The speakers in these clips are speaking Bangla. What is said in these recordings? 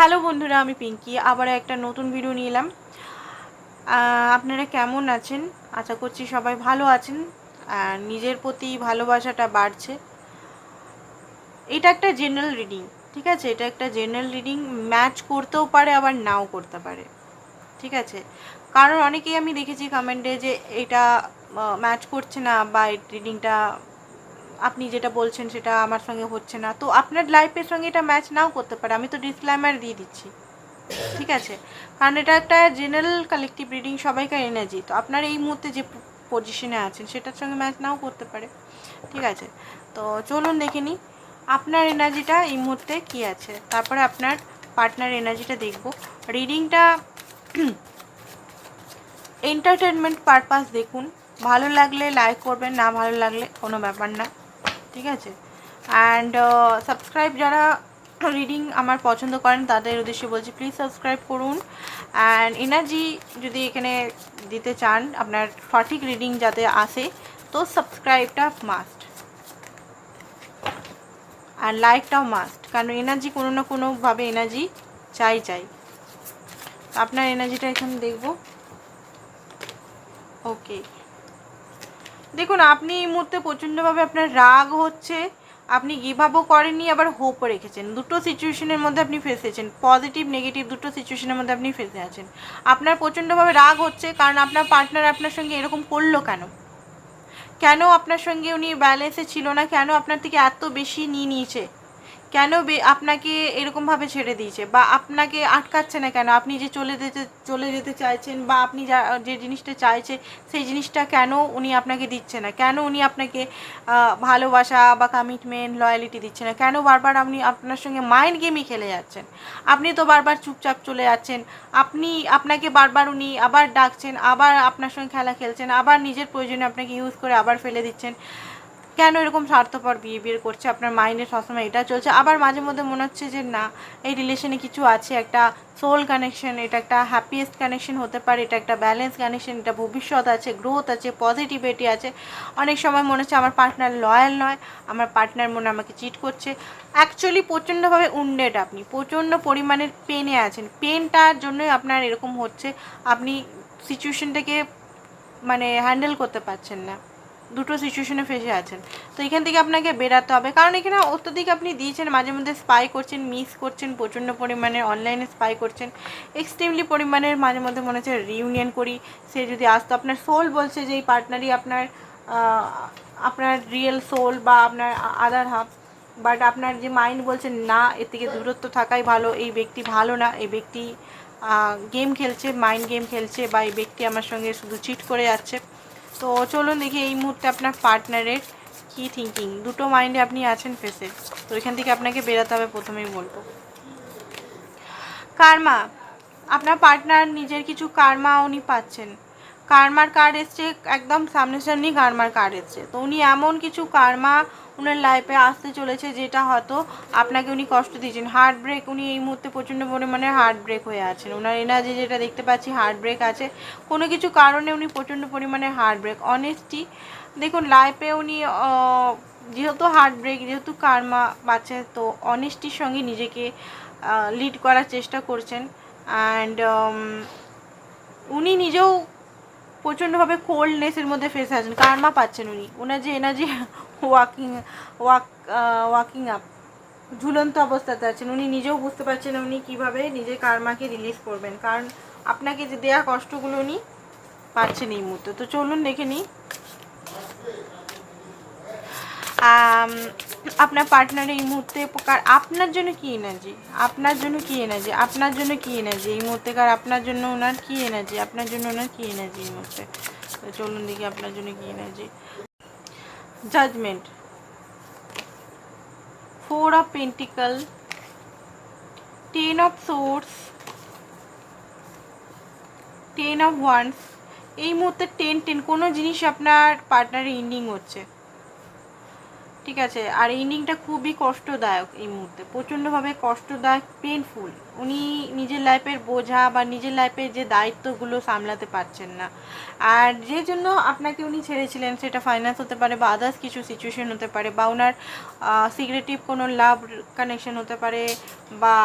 হ্যালো বন্ধুরা, আমি পিঙ্কি। আবার একটা নতুন ভিডিও নিয়ে এলাম। আপনারা কেমন আছেন? আশা করছি সবাই ভালো আছেন নিজের প্রতি ভালোবাসাটা বাড়ছে। এটা একটা জেনারেল রিডিং ঠিক আছে? এটা একটা জেনারেল রিডিং ম্যাচ করতেও পারে, আবার নাও করতে পারে। ঠিক আছে? কারণ অনেকেই আমি দেখেছি কমেন্টে যে এটা ম্যাচ করছে না বা রিডিংটা আপনি যেটা বলছেন সেটা আমার সঙ্গে হচ্ছে না। তো আপনার লাইফের সঙ্গে এটা ম্যাচ নাও করতে পারে। আমি তো ডিসক্লাইমার দিয়ে দিচ্ছি। ঠিক আছে? কারণ এটা একটা জেনারেল কালেকটিভ রিডিং সবাইকার এনার্জি তো আপনার এই মুহূর্তে যে পজিশনে আছেন, সেটার সঙ্গে ম্যাচ নাও করতে পারে। ঠিক আছে? তো চলুন দেখে নিই, আপনার এনার্জিটা এই মুহূর্তে কী আছে? তারপরে আপনার পার্টনার এনার্জিটা দেখব। রিডিংটা এন্টারটেনমেন্ট পারপাস দেখুন। ভালো লাগলে লাইক করবেন, না ভালো লাগলে কোনো ব্যাপার না। ঠিক আছে? অ্যান্ড সাবস্ক্রাইব যারা রিডিং আমার পছন্দ করেন, তাদের উদ্দেশ্যে বলছি প্লিজ সাবস্ক্রাইব করুন। অ্যান্ড এনার্জি যদি এখানে দিতে চান, আপনার সঠিক রিডিং যাতে আসে, তো সাবস্ক্রাইবটা মাস্ট আর লাইকটাও মাস্ট কারণ এনার্জি কোনো না কোনোভাবে এনার্জি চাই চাই। আপনার এনার্জিটা এখানে দেখব। ওকে দেখুন, আপনি এই মুহূর্তে প্রচণ্ডভাবে আপনার রাগ হচ্ছে, আপনি গিভাবও করেননি, আবার হোপও রেখেছেন। দুটো সিচুয়েশনের মধ্যে আপনি ফেসেছেন পজিটিভ নেগেটিভ দুটো সিচুয়েশনের মধ্যে আপনি ফেসে আছেন। আপনার প্রচণ্ডভাবে রাগ হচ্ছে, কারণ আপনার পার্টনার আপনার সঙ্গে এরকম করল কেন? কেন আপনার সঙ্গে উনি ব্যালেন্সে ছিল না? কেন আপনার থেকে এত বেশি নিয়ে নিয়েছে? কেন আপনাকে এরকমভাবে ছেড়ে দিয়েছে? বা আপনাকে আটকাচ্ছে না কেন? আপনি যে চলে যেতে চলে যেতে চাইছেন বা আপনি যা, যে জিনিসটা চাইছে, সেই জিনিসটা কেন উনি আপনাকে দিচ্ছে না? কেন উনি আপনাকে ভালোবাসা বা কমিটমেন্ট লয়ালিটি দিচ্ছে না? কেন বারবার আপনি আপনার সঙ্গে মাইন্ড গেমই খেলে যাচ্ছেন? আপনি তো বারবার চুপচাপ চলে যাচ্ছেন। আপনি, আপনাকে বারবার উনি আবার ডাকছেন, আবার আপনার সঙ্গে খেলা খেলছেন, আবার নিজের প্রয়োজনে আপনাকে ইউজ করে আবার ফেলে দিচ্ছেন। কেন এরকম স্বার্থপর বিহেভিয়ার করছে? আপনার মাইন্ডে সবসময় এটা চলছে। আবার মাঝে মধ্যে মনে হচ্ছে যে, না, এই রিলেশনে কিছু আছে, একটা সোল কানেকশন এটা একটা হ্যাপিয়েস্ট কানেকশন হতে পারে, এটা একটা ব্যালেন্স কানেকশন এটা ভবিষ্যৎ আছে গ্রোথ আছে পজিটিভিটি আছে। অনেক সময় মনে হচ্ছে, আমার পার্টনার লয়াল নয়, আমার পার্টনার মনে আমাকে চিট করছে। অ্যাকচুয়ালি প্রচণ্ডভাবে উন্ডেড আপনি, প্রচণ্ড পরিমাণের পেনে আছেন। পেনটার জন্যই আপনার এরকম হচ্ছে, আপনি সিচুয়েশনটাকে মানে হ্যান্ডেল করতে পারছেন না। দুটো সিচুয়েশনে ফেসে আছেন। তো এখান থেকে আপনাকে বেরাতে হবে। কারণ এখানে অত্যধিক আপনি দিয়েছেন, মাঝে মধ্যে স্পাই করছেন মিস করছেন, প্রচণ্ড পরিমাণে অনলাইনে স্পাই করছেন। এক্সট্রিমলি পরিমাণের মাঝে মধ্যে মনে হচ্ছে রিউনিয়ন করি। সে যদি আসতো, আপনার সোল বলছে যে এই পার্টনারই আপনার আপনার রিয়েল সোল বা আপনার আদার হাফ বাট আপনার যে মাইন্ড বলছে, না, এর থেকে দূরত্ব থাকাই ভালো, এই ব্যক্তি ভালো না, এই ব্যক্তি গেম খেলছে মাইন্ড গেম খেলছে বা এই ব্যক্তি আমার সঙ্গে শুধু চিট করে যাচ্ছে। তো চলুন দেখি এই মুহূর্তে আপনার পার্টনারের কি থিঙ্কিং দুটো মাইন্ডে আপনি আছেন ফেসে তো এখান থেকে আপনাকে বেরাতে হবে, প্রথমেই বলব। কার্মা, আপনার পার্টনার নিজের কিছু কার্মা উনি পাচ্ছেন। কার্মার কার্ড এসছে, একদম সামনে সামনাসামনি কার্মার কার্ড এসছে। তো উনি এমন কিছু কার্মা ওনার লাইফে আসতে চলেছে যেটা হয়তো আপনাকে উনি কষ্ট দিয়েছেন। হার্ট ব্রেক উনি এই মুহূর্তে প্রচণ্ড পরিমাণে হার্ট ব্রেক হয়ে আছেন। ওনার এনার্জি যেটা দেখতে পাচ্ছি হার্ট ব্রেক আছে। কোনো কিছু কারণে উনি প্রচণ্ড পরিমাণে হার্ট ব্রেক অনেস্টি দেখুন লাইফে উনি যেহেতু হার্ট ব্রেক যেহেতু কার্মা পাচ্ছে তো অনেস্টির সঙ্গে নিজেকে লিড করার চেষ্টা করছেন। অ্যান্ড উনি নিজেও প্রচণ্ডভাবে কোল্ডনেসের মধ্যে ফেসে আছেন, কার্মা পাচ্ছেন উনি। ওনার যে energy walking walk walking up ঝুলন্ত অবস্থাতে আছেন। উনি নিজেও বুঝতে পারছেন উনি কীভাবে নিজের কার্মাকে রিলিজ করবেন। কারণ আপনাকে যে দেওয়া কষ্টগুলো উনি পাচ্ছেন এই মুহূর্তে। তো চলুন দেখে নিই। আপনার পার্টনার এই মুহূর্তে কার, আপনার জন্য কি এনার্জি আপনার জন্য কি এনার্জি আপনার জন্য কি এনার্জি এই মুহূর্তে? কার, আপনার জন্য ওনার কি এনার্জি আপনার জন্য ওনার কি এনার্জি এই মুহূর্তে? চলুন দেখি আপনার জন্য কি energy judgement four of pentacle ten of swords ten of wands এই মুহূর্তে টেন টেন কোনো জিনিস আপনার পার্টনারের ইন্ডিং হচ্ছে। ঠিক আছে, আর ইনিংটা খুবই কষ্টদায়ক এই মুহূর্তে, প্রচণ্ডভাবে কষ্টদায়ক পেনফুল উনি নিজের লাইফের বোঝা বা নিজের লাইফের যে দায়িত্বগুলো সামলাতে পারছেন না। আর যে জন্য আপনাকে উনি ছেড়েছিলেন, সেটা ফাইন্যান্স হতে পারে বা আদার্স কিছু সিচুয়েশন হতে পারে বা ওনার সিক্রেটিভ কোনো লাভ কানেকশন হতে পারে বা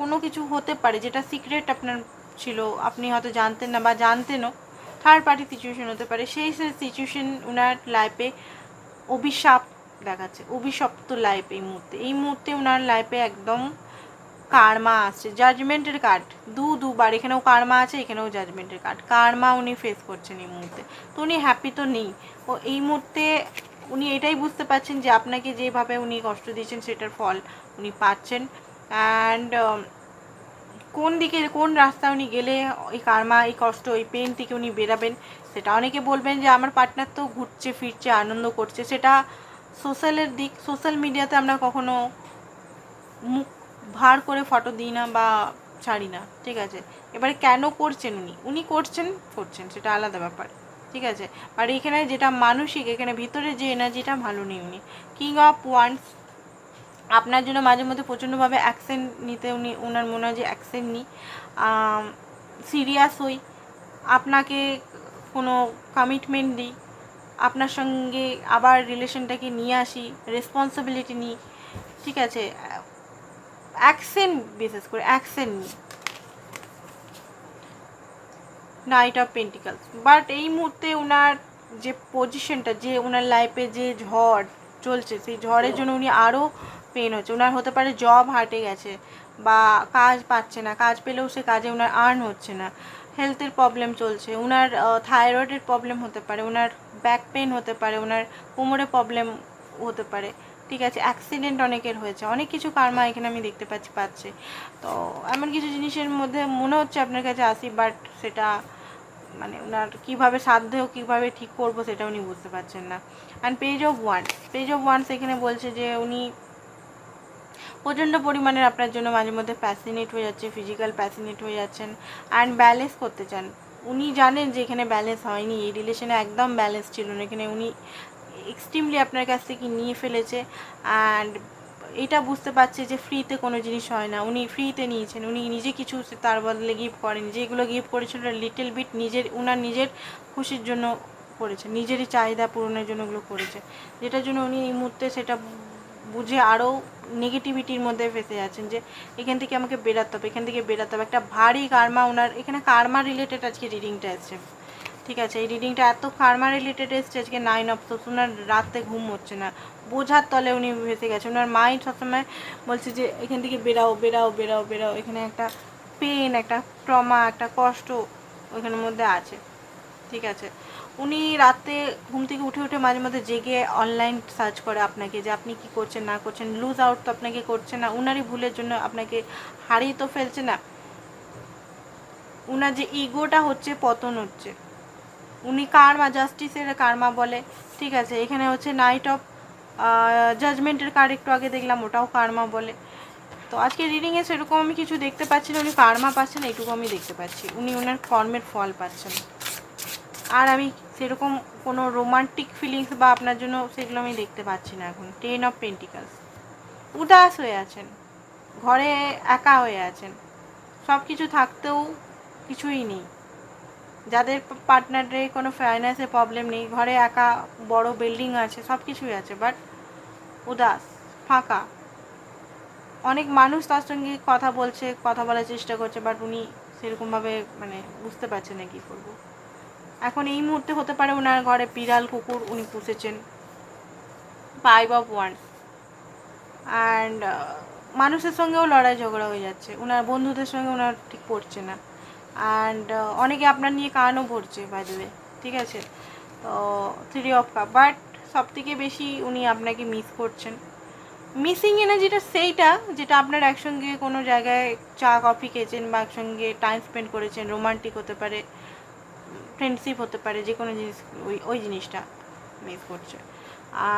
কোনো কিছু হতে পারে যেটা সিক্রেট আপনার ছিল, আপনি হয়তো জানতেন না বা জানতেনও থার্ড পার্টি সিচুয়েশন হতে পারে। সেই সিচুয়েশন ওনার লাইফে অভিশাপ দেখাচ্ছে। অভিশপ্ত লাইফ এই মুহূর্তে। এই মুহূর্তে ওনার লাইফে একদম কার্মা আসছে জাজমেন্টের কার্ড দু, দুবার এখানেও কার্মা আছে, এখানেও জাজমেন্টের কার্ড কার্মা উনি ফেস করছেন এই মুহূর্তে। তো উনি হ্যাপি তো নেই। ও এই মুহূর্তে উনি এটাই বুঝতে পারছেন যে আপনাকে যেভাবে উনি কষ্ট দিয়েছেন, সেটার ফল উনি পাচ্ছেন। অ্যান্ড কোন দিকে, কোন রাস্তা উনি গেলে এই কার্মা, এই কষ্ট, এই পেন থেকে উনি বেরাবেন, সেটা অনেকে বলবেন যে আমার পার্টনার তো ঘুরছে, ফিরছে, আনন্দ করছে। সেটা সোশ্যালের দিক, সোশ্যাল মিডিয়াতে আমরা কখনো মুখ ভার করে ফটো দিই না বা ছাড়ি না, ঠিক আছে? এবারে কেন করছেন উনি? উনি করছেন করছেন, সেটা আলাদা ব্যাপার, ঠিক আছে? আর এখানে যেটা মানসিক, এখানে ভিতরে যে এনার্জিটা ভালো নেই উনি। কিং অফ ওয়ান্স আপনার জন্য মাঝে মধ্যে প্রচণ্ডভাবে অ্যাকশন নিতে উনি ওনার মনে হয় যে অ্যাকশন নিই। সিরিয়াস হই, আপনাকে কোনো কমিটমেন্ট দিই আপনার সঙ্গে আবার রিলেশনটাকে নিয়ে আসি রেসপন্সিবিলিটি নিই, ঠিক আছে? অ্যাকশন বিশেষ করে অ্যাকশন নিই। নাইট অফ পেন্টিকালস বাট এই মুহূর্তে ওনার যে পজিশনটা যে ওনার লাইফে যে ঝড় চলছে, সেই ঝড়ের জন্য উনি আরও পেন হচ্ছে। ওনার হতে পারে জব হাটে গেছে, বা কাজ পাচ্ছে না। কাজ পেলেও সে কাজে ওনার আর্ন হচ্ছে না। হেলথের প্রবলেম চলছে। ওনার থাইরয়েডের প্রবলেম হতে পারে। ওনার ব্যাক পেন হতে পারে, ওনার কোমরে প্রবলেম হতে পারে। ঠিক আছে অ্যাক্সিডেন্ট অনেকের হয়েছে। অনেক কিছু কারমা এখানে আমি দেখতে পাচ্ছি, পাচ্ছে। তো এমন কিছু জিনিসের মধ্যে মনে হচ্ছে আপনার কাছে আসি বাট সেটা মানে ওনার কীভাবে সাধ্যেও কীভাবে ঠিক করব সেটা উনি বুঝতে পারছেন না। And page of one page of wands এখানে বলছে যে উনি প্রচণ্ড পরিমাণের আপনার জন্য মাঝে মধ্যে প্যাসিনেট হয়ে যাচ্ছে ফিজিক্যাল প্যাসিনেট হয়ে যাচ্ছেন অ্যান্ড ব্যালেন্স করতে চান। উনি জানেন যে এখানে ব্যালেন্স হয়নি, এই রিলেশনে একদম ব্যালেন্স ছিল না। এখানে উনি এক্সট্রিমলি আপনার কাছ থেকে নিয়ে ফেলেছে অ্যান্ড এটা বুঝতে পারছে যে ফ্রিতে কোনো জিনিস হয় না। উনি ফ্রিতে নিয়েছেন, উনি নিজে কিছু তার বদলে গিফট করেন। যেগুলো গিফট করেছিল লিটল বিট নিজের, উনার নিজের খুশির জন্য করেছে, নিজেরই চাহিদা পূরণের জন্য ওগুলো করেছে। যেটার জন্য উনি এই মুহূর্তে সেটা বুঝে আরও নেগেটিভিটির মধ্যে ফেসে যাচ্ছেন যে, এখান থেকে আমাকে বেরাতে হবে, এখান থেকে বেরাতে হবে। একটা ভারী কার্মা ওনার, এখানে কার্মা রিলেটেড আজকে রিডিংটা এসছে। ঠিক আছে, এই রিডিংটা এত কার্মা রিলেটেড এসছে আজকে নাইন অফ তো ওনার রাতে ঘুম হচ্ছে না। বোঝার তলে উনি ভেসে গেছে। ওনার মাইন্ড সবসময় বলছে যে, এখান থেকে বেরাও বেরাও বেরাও বেরাও। এখানে একটা পেন একটা ট্রমা একটা কষ্ট ওখানের মধ্যে আছে। ঠিক আছে উনি রাতে ঘুম থেকে উঠে উঠে মাঝে মধ্যে জেগে অনলাইন সার্চ করে আপনাকে যে আপনি কি করছেন, না করছেন লুজ আউট তো আপনাকে করছে না, উনারই ভুলের জন্য আপনাকে হারিয়ে তো ফেলছে না। উনার যে ইগোটা হচ্ছে, পতন হচ্ছে। উনি কার্মা জাস্টিসের কার্মা বলে, ঠিক আছে, এখানে হচ্ছে নাইট অফ জাজমেন্টের কার্ড একটু আগে দেখলাম, ওটাও কার্মা বলে। তো আজকে রিডিংয়ে সেরকম আমি কিছু দেখতে পাচ্ছি না, উনি কার্মা পাচ্ছেন এইটুকু আমি দেখতে পাচ্ছি। উনি ওনার কর্মের ফল পাচ্ছেন। আর আমি সেরকম কোনো রোমান্টিক ফিলিংস বা আপনার জন্য সেগুলো আমি দেখতে পাচ্ছি না এখন। টেন অফ পেন্টিকালস উদাস হয়ে আছেন। ঘরে একা হয়ে আছেন। সব কিছু থাকতেও কিছুই নেই। যাদের পার্টনারে কোনো ফাইন্যান্সের প্রবলেম নেই, ঘরে একা বড় বিল্ডিং আছে সব কিছুই আছে বাট উদাস, ফাঁকা। অনেক মানুষ তার সঙ্গে কথা বলছে, কথা বলার চেষ্টা করছে বাট উনি সেরকমভাবে মানে বুঝতে পারছে না কী করব। এখন এই মুহূর্তে হতে পারে ওনার ঘরে বিড়াল, কুকুর উনি পুষেছেন। ফাইভ অফ ওয়ান অ্যান্ড মানুষের সঙ্গেও লড়াই ঝগড়া হয়ে যাচ্ছে। ওনার বন্ধুদের সঙ্গে ওনার ঠিক পড়ছে না। অ্যান্ড অনেকে আপনার নিয়ে কানও ভরছে বাজবে ঠিক আছে? তো থ্রি অফ কাপ বাট সব থেকে বেশি উনি আপনাকে মিস করছেন। মিসিং এনার্জিটা সেইটা, যেটা আপনার একসঙ্গে কোনো জায়গায় চা কফি খেয়েছেন বা একসঙ্গে টাইম স্পেন্ড করেছেন রোমান্টিক হতে পারে। ফ্রেন্ডশিপ হতে পারে, যে কোনো জিনিস, ওই ওই জিনিসটা মিস করছে।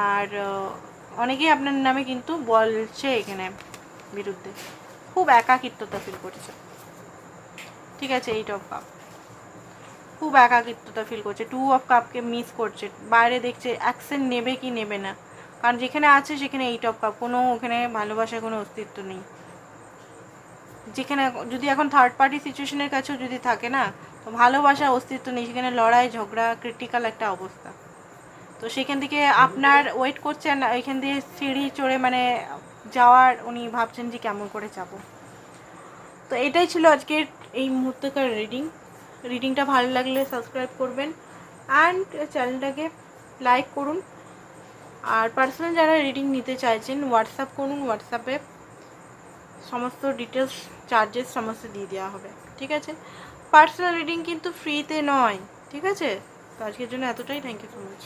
আর অনেকেই আপনার নামে কিন্তু বলছে এখানে বিরুদ্ধে। খুব একাকিত্বতা ফিল করছে। ঠিক আছে এইট অফ কাপ খুব একাকিত্বতা ফিল করছে। টু অফ কাপকে মিস করছে। বাইরে দেখছে অ্যাকশন নেবে কি নেবে না। কারণ যেখানে আছে, সেখানে এইট অফ কাপ কোনো ওখানে ভালোবাসার কোনো অস্তিত্ব নেই। যেখানে, যদি এখন থার্ড পার্টি সিচুয়েশনের কাছেও যদি থাকে না তো ভালোবাসার অস্তিত্ব নেই সেখানে লড়াই, ঝগড়া ক্রিটিক্যাল একটা অবস্থা। তো সেখান থেকে আপনার ওয়েট করছেন, এখান দিয়ে সিঁড়ি চড়ে মানে যাওয়ার উনি ভাবছেন যে কেমন করে যাব। তো এটাই ছিল আজকের এই মুহূর্তকার রিডিং রিডিংটা ভালো লাগলে সাবস্ক্রাইব করবেন অ্যান্ড চ্যানেলটাকে লাইক করুন। আর পার্সোনাল যারা রিডিং নিতে চাইছেন হোয়াটসঅ্যাপ করুন হোয়াটসঅ্যাপে সমস্ত ডিটেলস চার্জেস সমস্ত দিয়ে দেওয়া হবে। ঠিক আছে? পার্সোনাল রিডিং কিন্তু ফ্রিতে নয়, ঠিক আছে? তো আজকের জন্য এতটাই থ্যাংক ইউ সো মাচ